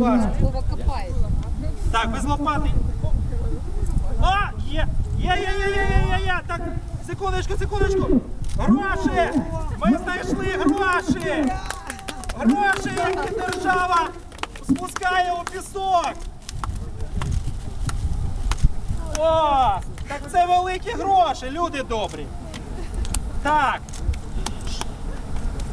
ласка. Так, без лопати. А, є! Є, є, є, є, є, є, є. Так, секундочку, секундочку. Гроші! Ми знайшли гроші! Гроші, які держава спускає у пісок. О, так це великі гроші, люди добрі. Так.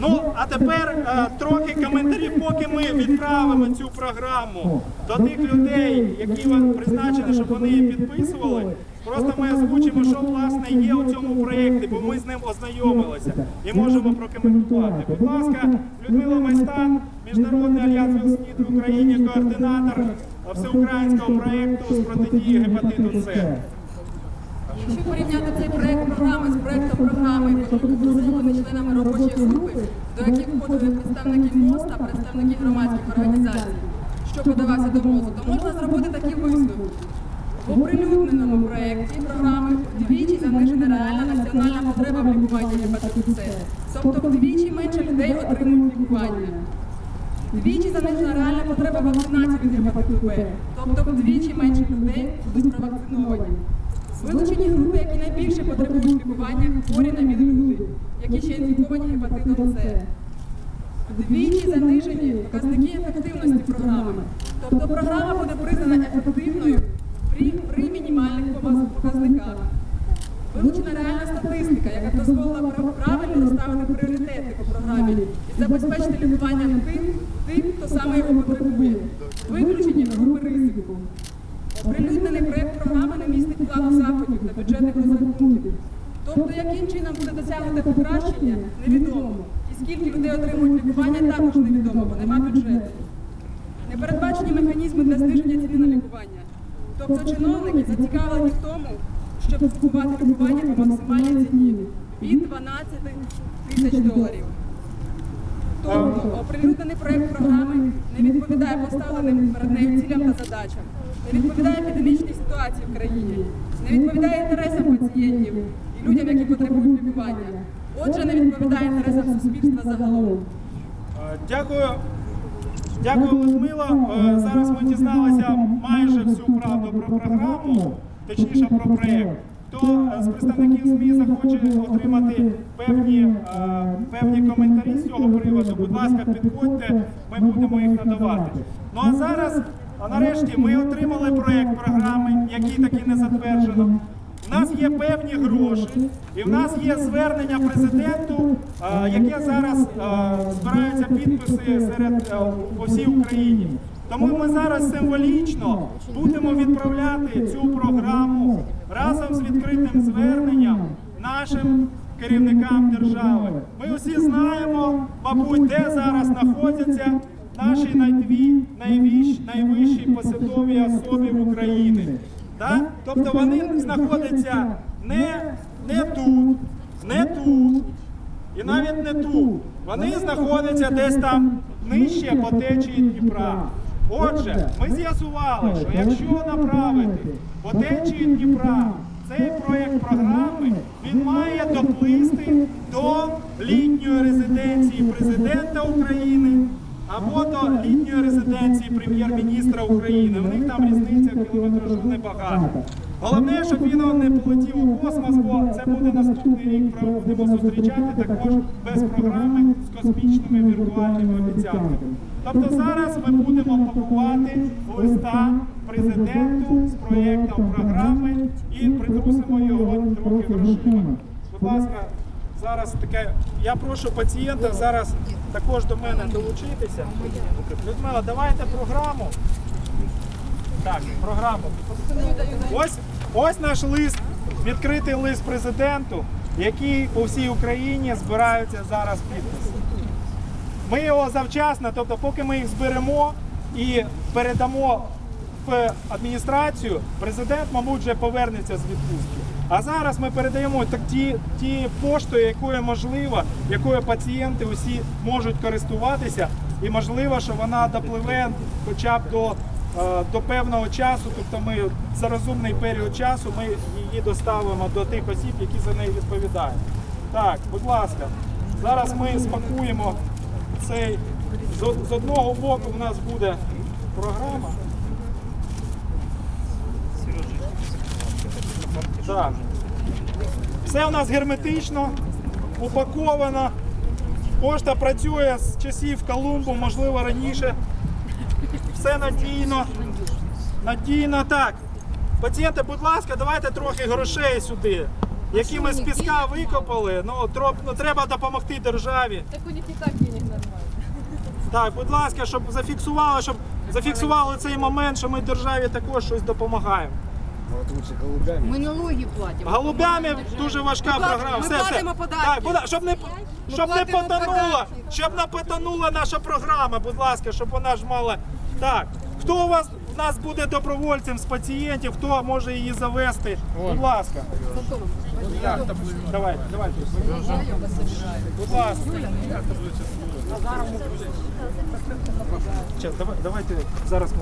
Ну, а тепер е, трохи коментарів, поки ми відправимо цю програму до тих людей, які ви призначені, щоб вони її підписували. Просто ми озвучимо, що власне є у цьому проєкті, бо ми з ним ознайомилися і можемо прокоментувати. Будь ласка, Людмила Майстан, Міжнародний альянс Вілснід в Україні, координатор всеукраїнського проєкту з протидії гепатиту С. Якщо порівняти цей проект програми з проектом програми, був розроблений членами робочої групи, до яких входили представники МОЗ та представники громадських організацій, що подавався до МОЗу, то можна зробити такі висновки. В оприлюдненому проєкті програми вдвічі занижена реальна національна потреба в лікуванні гепатиту С. Тобто вдвічі менше людей отримують лікування. Двічі занижена реальна потреба вакцинації від гепатиту Б. Тобто вдвічі менше людей будуть провакциновані. Вилучені групи, які найбільше потребують лікування, хворі на люди, які ще інфіковані гепатитом С. Вдвічі занижені показники ефективності програми. Тобто програма буде признана ефективною при, при мінімальних показ- показниках. Вилучена реальна статистика, яка дозволила правильно розставити пріоритети по програмі і забезпечити лікування тим, тим, хто саме його потребує. Виключені групи ризику. Оприлюднений проєкт програми плану заходів та бюджетних розрахунків. Тобто, яким чином буде досягнути покращення, невідомо. І скільки людей отримують лікування, також невідомо, бо нема бюджету. Не передбачені механізми для зниження ціни на лікування. Тобто чиновники зацікавлені в тому, щоб купувати лікування по максимальній ціні від 12 тисяч доларів. Тобто оприлюднений проект програми не відповідає поставленим перед нею цілям та задачам, не відповідає епідемічній ситуації в країні, не відповідає інтересам пацієнтів і людям, які потребують лікування. Отже, не відповідає інтересам суспільства загалом. Е, Дякую. Дякую, Людмила. Е, Зараз ми дізналися майже всю правду про програму, точніше про проєкт. Хто е, з представників ЗМІ захоче отримати певні, е, певні коментарі з цього приводу, будь ласка, підходьте, ми будемо їх надавати. Ну а зараз, а нарешті, ми отримали проєкт програми, який таки не затверджено. У нас є певні гроші, і в нас є звернення президенту, е, яке зараз збираються підписи серед по всій Україні. Тому ми зараз символічно будемо відправляти цю програму відкритим зверненням нашим керівникам держави. Ми усі знаємо, мабуть, де зараз знаходяться наші найдві найвищі, найвищі посадові особи в Україні. Да? Тобто вони знаходяться не, не тут, не тут і навіть не тут. Вони знаходяться десь там нижче по течії Дніпра. Отже, ми з'ясували, що якщо направити по течії Дніпра цей проєкт програми, він має доплисти до літньої резиденції президента України або до літньої резиденції прем'єр-міністра України. В них там різниця кілометражу небагато. Головне, щоб він не полетів у космос, бо це буде наступний рік. Будемо зустрічати також без програми з космічними віртуальними обіцянками. Тобто зараз ми будемо пакувати листа президенту з проєктом програми і притрусимо його трохи грошима. Будь ласка, зараз таке. Я прошу пацієнта зараз також до мене долучитися. Людмила, давайте програму. Так, програму. Ось, ось наш лист, відкритий лист президенту, який по всій Україні збираються зараз підписи. Ми його завчасно, тобто, поки ми їх зберемо і передамо адміністрацію, президент, мабуть, вже повернеться з відпустки. А зараз ми передаємо так ті, ті поштою, якою можливо, якою пацієнти усі можуть користуватися, і можливо, що вона допливе хоча б до, е, до певного часу. Тобто ми за розумний період часу ми її доставимо до тих осіб, які за неї відповідають. Так, будь ласка, зараз ми спакуємо цей з одного боку. У нас буде програма. Так. Все у нас герметично, упаковано. Пошта працює з часів Колумбу, можливо, раніше. Все надійно. Надійно так. Пацієнти, будь ласка, давайте трохи грошей сюди. Які ми з піска викопали, ну, троп, ну треба допомогти державі. Так у них і так денег нормально. Так, будь ласка, щоб зафіксували, щоб зафіксували цей момент, що ми державі також щось допомагаємо. Ми налоги платимо. Голубями дуже важка Ми програма. ми Все, все. податки. Так, будь щоб не щоб не потонула, щоб не потонула наша програма, будь ласка, щоб вона ж мала. Так, хто у вас у нас буде добровольцем з пацієнтів, хто може її завести? Будь ласка. Давайте, давайте. Будь ласка. Давайте зараз ми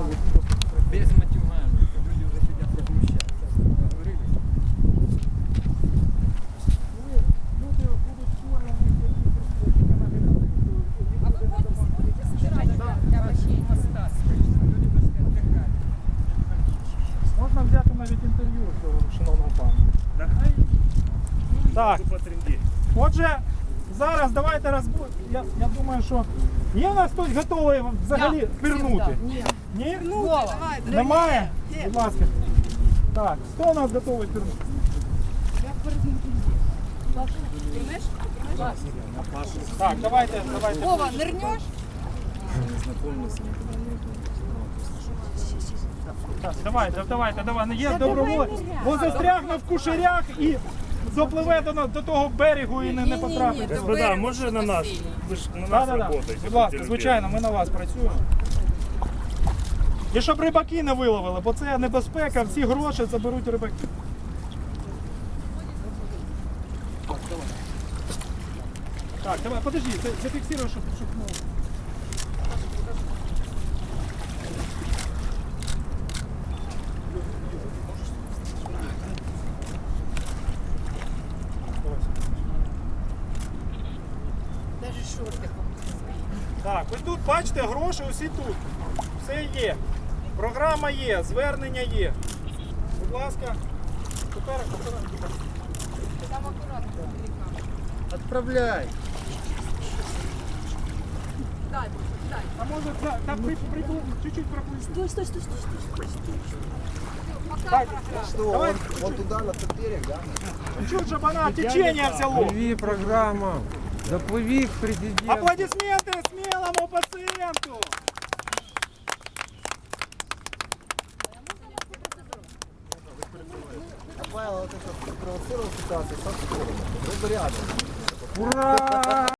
Без матюгань. Люди вже сидять возмущаються. Говорили? А ви подписи будете собирать для врачей? Можна взяти навіть інтерв'ю у цього шановного пана. Так. Отже, зараз давайте розбу... Я, я думаю, що є у нас хтось готовий взагалі пірнути? Ні. Ні? Вова. Немає? Будь ласка. Так, хто у нас готовий пірнути? Так, давайте, давайте. Вова, нырнешь? Так, давайте, давайте, давайте. Є доброволець. Він застрягне в кушарях і запливе до, на- до того берегу і не, не потрапить. Господа, може на нас? Ви ж на нас. Будь ласка, звичайно, ми на вас працюємо. І щоб рибаки не виловили, бо це небезпека, всі гроші заберуть рибаки. Так, давай, подожди, за- зафіксируй, щоб, щоб ну. Даже шорти. Так, ось тут бачите, гроші усі тут. Все є. Програма є, звернення є. Будь ласка, тепер тепер- Там акуратно. Отправляй. Дай, дай. А може при, при, чуть-чуть пропустити? Стой, стой, стой, стой, стой, стой. Что, давай, он, он туда, на берег, да? чуть, щоб вона течення взяло. Пливи, программа. Запливи к президенту. Аплодисменти смілому пацієнту. А Павел вот это спровоцировал ситуацию со стороны. Рыба рядом. Ура!